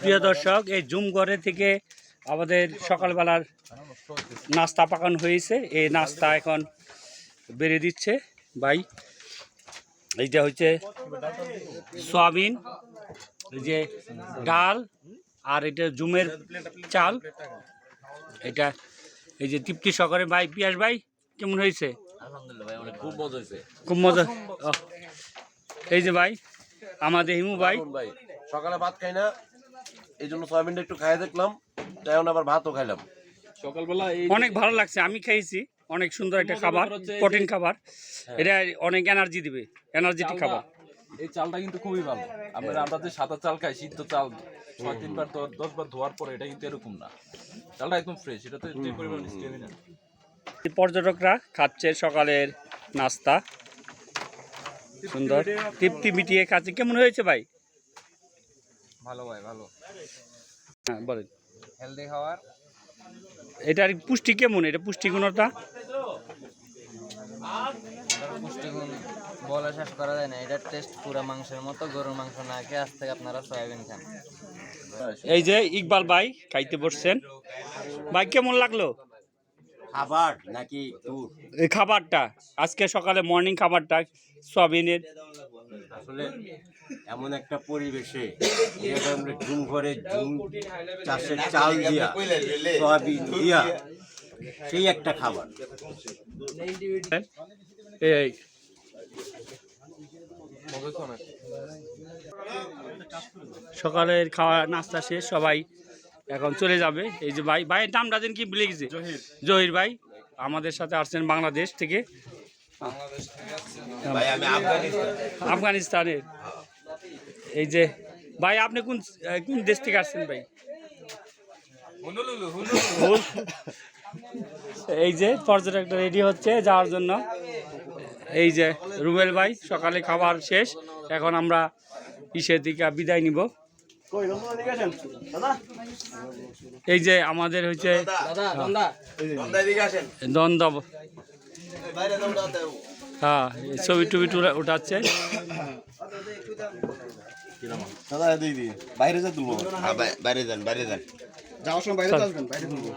প্রিয় দর্শক এই জুম ঘরে থেকে আমাদের সকালবেলার নাস্তা পাকানো হয়েছে। এই নাস্তা এখন বেড়ে দিচ্ছে। ভাই এইটা হচ্ছে সয়াবিন এই যে ডাল আর এটা জুমের চাল। এটা এই যে তৃপ্তি সহকারে ভাই পিয়াস ভাই কেমন হয়েছে? খুব মজা এই যে ভাই আমাদের হিমু ভাই। সকালে ভাত খাই না এই জন্য সয়াবিনটা একটু খাই দেখলাম তাই এখন আবার ভাতও খাইলাম। সকালবেলা অনেক ভালো লাগছে আমি খেয়েছি অনেক সুন্দর একটা খাবার প্রোটিন খাবার। এটা অনেক এনার্জি দিবে এনার্জেটিক খাবার। এই চালটা কিন্তু খুবই ভালো। আমরা আমরা যে সাদা চাল খাই সিদ্ধ চাল ছয় তিনবার দশ দশ বার ধোয়ার পরে এটা কিন্তু এরকম না। চালটা একদম ফ্রেশ এটাতে যে পরিমাণ স্টেমিনা পর্যটকরা খাচ্ছে সকালের নাস্তা। সুন্দর। তৃপ্তি মিটিয়ে খাচ্ছে। কেমন হয়েছে ভাই? ভালো ভাই ভালো। হ্যাঁ বলেন। হেলদি খাবার এটার পুষ্টি কেমন? এটা পুষ্টিগুণতা পুষ্টিগুণ বলে শেষ করা যায় না। এটার টেস্ট পুরো মাংসের মতো গরুর মাংস না খেয়ে আজ থেকে আপনারা সয়াবিন খান। এই যে ইকবাল ভাই খাইতে বসছেন। ভাই কেমন লাগল? খাবার নাকি এই খাবারটা আজকে সকালে মর্নিং খাবারটা সয়াবিনের। আসলে এমন একটা পরিবেশে যেটা আমরা ঝুম ঘরে ঝুম চাষের চাল দিয়া সয়াবিন দিয়া সেই একটা খাবার। এই সকালের খাওয়া নাস্তা শেষ সবাই এখন চলে যাবে। এই যে ভাই ভাইয়ের নামটা যেন কি ভুলে গেছে? জহির। ভাই আমাদের সাথে আসছেন বাংলাদেশ থেকে। আফগানিস্তানের। এই যে ভাই আপনি কোন কোন দেশ থেকে আসছেন ভাই? এই যে পর্যটকটা রেডি হচ্ছে যাওয়ার জন্য। এই যে রুবেল ভাই সকালে খাবার শেষ। এখন আমরা ইসের দিকে বিদায় নিব। এই যে আমাদের হচ্ছে দ্বন্দ্ব হ্যাঁ ছবি টুবি উঠাচ্ছে। বাইরে যান বাইরে যান। যাওয়ার সময় বাইরে আসবেন বাইরে তুলবো।